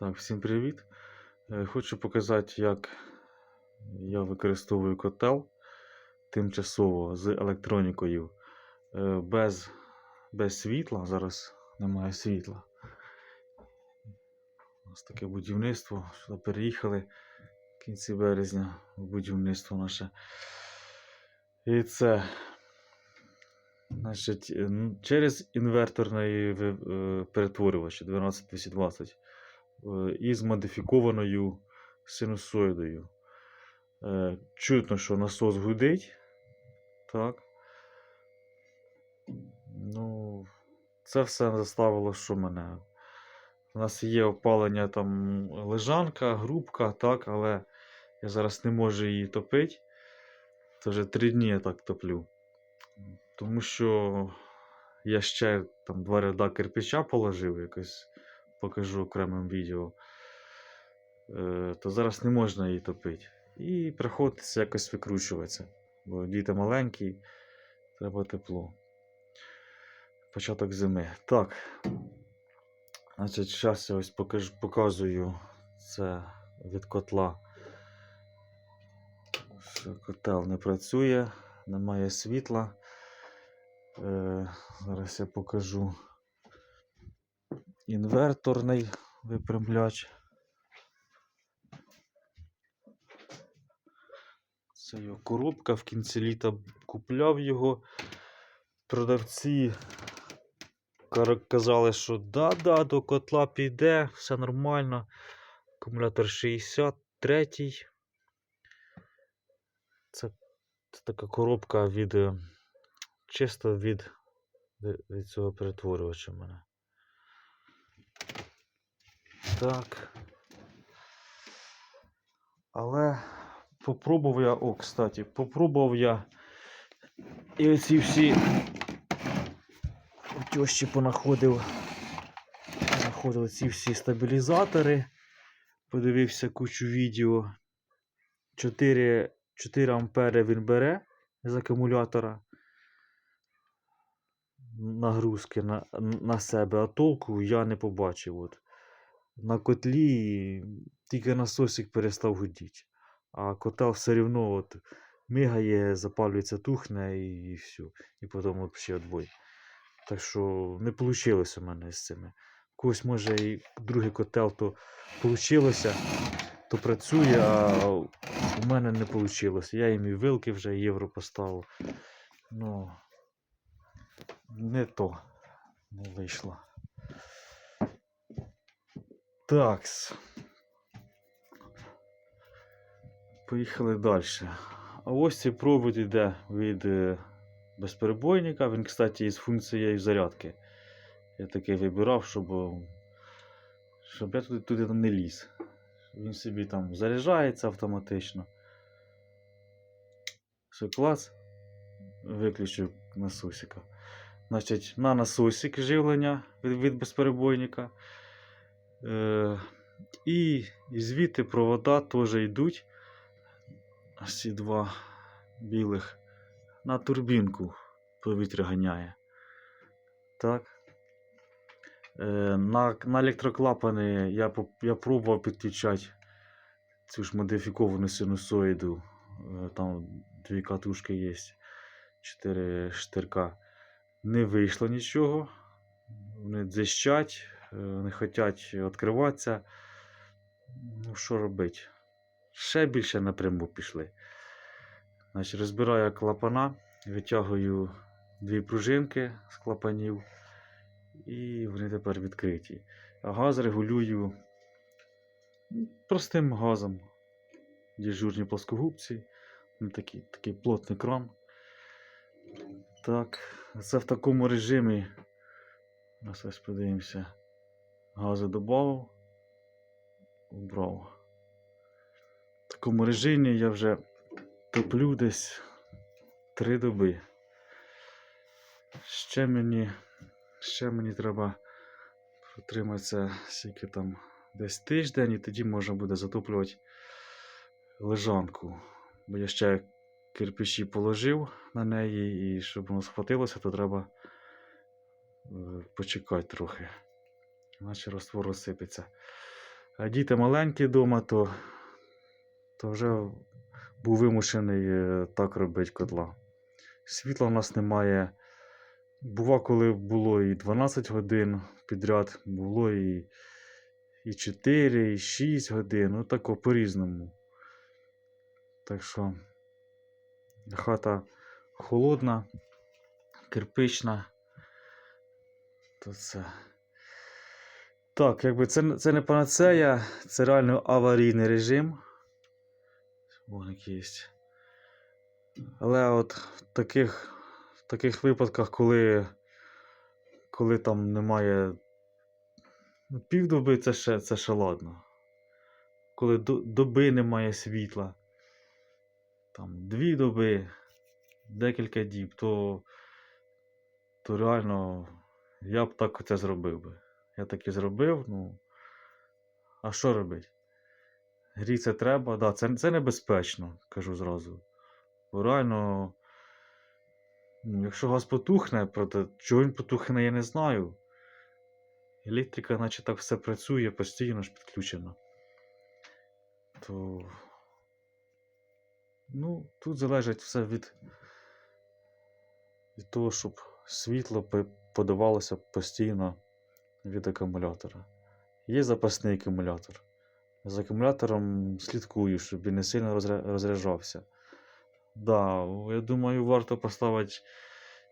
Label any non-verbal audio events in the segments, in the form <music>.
Так, всім привіт. Е, Хочу показати, як я використовую котел тимчасово з електронікою е, без, без світла. Зараз немає світла. У нас таке будівництво. Сюди переїхали в кінці березня в будівництво наше. І це значить, через інверторний е, перетворювач 12220 е, із модифікованою синусоїдою. Е, Чутно, що насос гудить. Так. Ну, це все заставило, що мене. У нас є опалення там лежанка, грубка, так, але я зараз не можу її топити. Це вже три дні я так топлю. Тому що я ще там два ряда кирпича положив, якось покажу окремим відео. Е, то зараз не можна її топити. І приходиться якось викручуватися. Бо діти маленькі, треба тепло. Початок зими. Так. Значить, зараз я ось покажу, показую це від котла. Що котел не працює, немає світла. Е, зараз я покажу інверторний випрямляч. Це його коробка, в кінці літа купляв його. Продавці казали, що да-да, до котла піде, все нормально. Акумулятор 63. Це, така коробка від чисто від, від- цього перетворювача мене. Так. Але попробував я, о, кстати, попробував я і оці всі тьощі понаходив. Знаходив ці всі стабілізатори. Подивився кучу відео. 4, 4 ампери він бере з акумулятора. Нагрузки на, на себе, а толку я не побачив. От. На котлі тільки насосик перестав гудіти. А котел все рівно от мигає, запалюється, тухне і, і все. І потім взагалі відбой. Так що не вийшло у мене з цими. Когось може і другий котел то вийшло, то працює, а у мене не вийшло. Я їм і вилки вже євро поставив. Ну, не то не вийшло. Такс. Поїхали далі. А ось цей провід йде від е, безперебойника. Він, кстати, із функцією зарядки. Я такий вибирав, щоб, е, щоб я туди, туди не ліз. Він собі там заряджається автоматично. Все, клас. Виключив насосика. Значить, на насосик живлення від, від безперебойника. І, і звідти провода теж йдуть. Ці два білих на турбінку повітря ганяє. Так. Е, на, на електроклапани я, я пробував підключати цю ж модифіковану синусоїду. Е, там дві катушки є, чотири штирка. Не вийшло нічого. Вони дзищать, е, не хочуть відкриватися. Ну, що робити? Ще більше напряму пішли. Значить, розбираю клапана, витягую дві пружинки з клапанів, і вони тепер відкриті. А газ регулюю простим газом. Дежурні плоскогубці, ну, такий, такий плотний кран. Так, це в такому режимі. Ось подивимося. Газу додав, убрав. В такому режимі я вже топлю десь три доби. Ще мені, ще мені треба протриматися скільки там десь тиждень, і тоді можна буде затоплювати лежанку. Бо я ще кирпичі положив на неї, і щоб воно схватилося, то треба е, почекати трохи. Іначе раствор розсипеться. А діти маленькі вдома, то, то вже був вимушений е, так робити котла. Світла в нас немає. Бува, коли було і 12 годин підряд, було і, і 4, і 6 годин, ну тако по-різному. Так що хата холодна, кирпична. То це. Так, якби це, це не панацея, це реально аварійний режим. Вогник є. Але от в таких, в таких випадках, коли, коли там немає ну, півдоби, це ще, це ще ладно. Коли до, доби немає світла, там дві доби, декілька діб, то, то реально я б так це зробив би. Я так і зробив, ну. А що робити? Гріться треба, да, це, це небезпечно, кажу зразу. Бо реально, якщо газ потухне, проте чого він потухне, я не знаю. Електрика, наче так все працює, постійно ж підключено. То. Ну, тут залежить все від, від того, щоб світло подавалося постійно від акумулятора. Є запасний акумулятор. З акумулятором слідкую, щоб він не сильно розряджався. Да, я думаю, варто поставити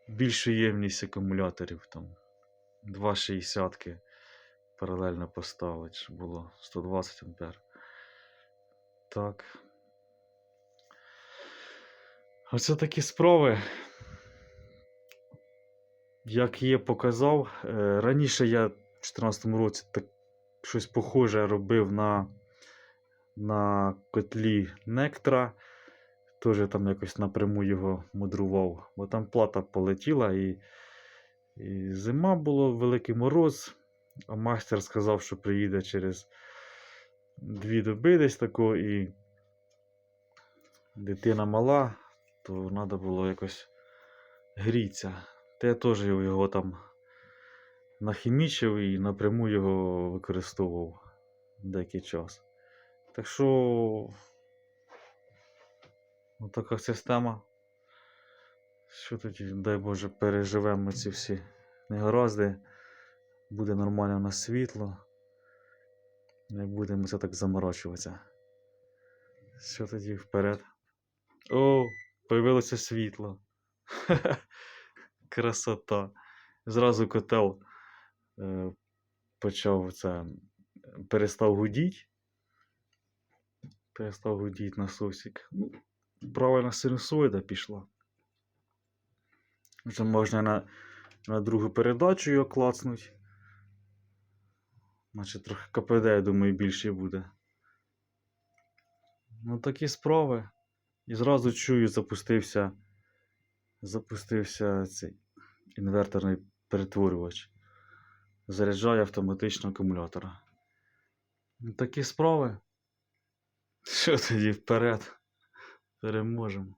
більшу ємність акумуляторів. Там 2,60 паралельно поставити, щоб було 120 ампер. Так. Оце такі справи. Як є показав, е, раніше я в 2014 році так щось похоже робив на, на котлі Нектра. Теж там якось напряму його мудрував, бо там плата полетіла і, і зима було, великий мороз. А майстер сказав, що приїде через дві доби десь тако, і дитина мала, то треба було якось грітися. Та я теж його там нахімічив і напряму його використовував деякий час. Так що така система. Що тоді, дай Боже, переживемо ці всі негаразди. Буде нормально у нас світло. Не будемо це так заморочуватися. Що тоді вперед? О, появилося світло. <laughs> Красота. Зразу котел е, почав це. Перестав гудіть. Перестав гудіть насосик. Ну, правильно синусоїда пішла. Вже можна на, на другу передачу його клацнуть. Значить, трохи КПД, я думаю, більше буде. Ну, такі справи. І зразу чую, запустився. Запустився цей інверторний перетворювач. Заряджає автоматично акумулятора. Такі справи. Що тоді вперед? Переможемо.